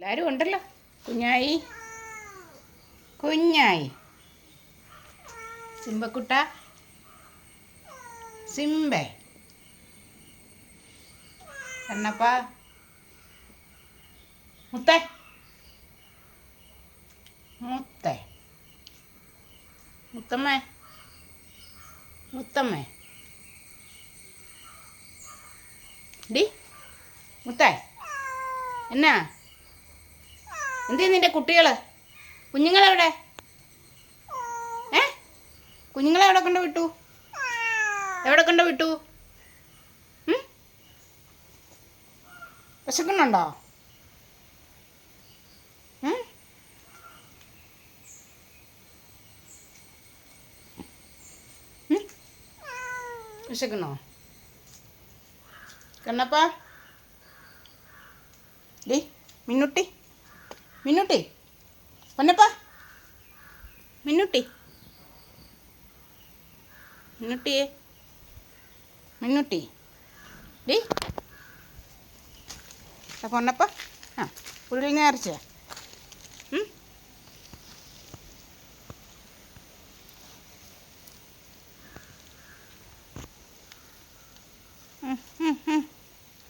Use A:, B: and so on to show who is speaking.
A: എല്ലാവരും ഉണ്ടല്ലോ. കുഞ്ഞായി. കുഞ്ഞായി. സിംബക്കുട്ട. സിംബെ. കണ്ണപ്പ. മുത്തേ. മുത്തേ. മുത്തമ്മേ. മുത്തമ്മേ. ഡി. മുത്തേ. എന്നാ? എന്തേ നിന്റെ കുട്ടികൾ കുഞ്ഞുങ്ങളെവിടെ? ഏ? കുഞ്ഞുങ്ങളെ എവിടെ കൊണ്ട് വിട്ടു? എവിടെ കൊണ്ട് വിട്ടു? വിശക്കുന്നുണ്ടോ? വിശക്കുന്നോ? കണ്ണപ്പാ? ഡി മിന്നുട്ടി? മിന്നുട്ടി. മിന്നുട്ടിയെ. മിന്നുട്ടി. ഡി. കൊണ്ടപ്പോൾ ആ ഉള്ളിൽ നേർച്ച Mm-hmm.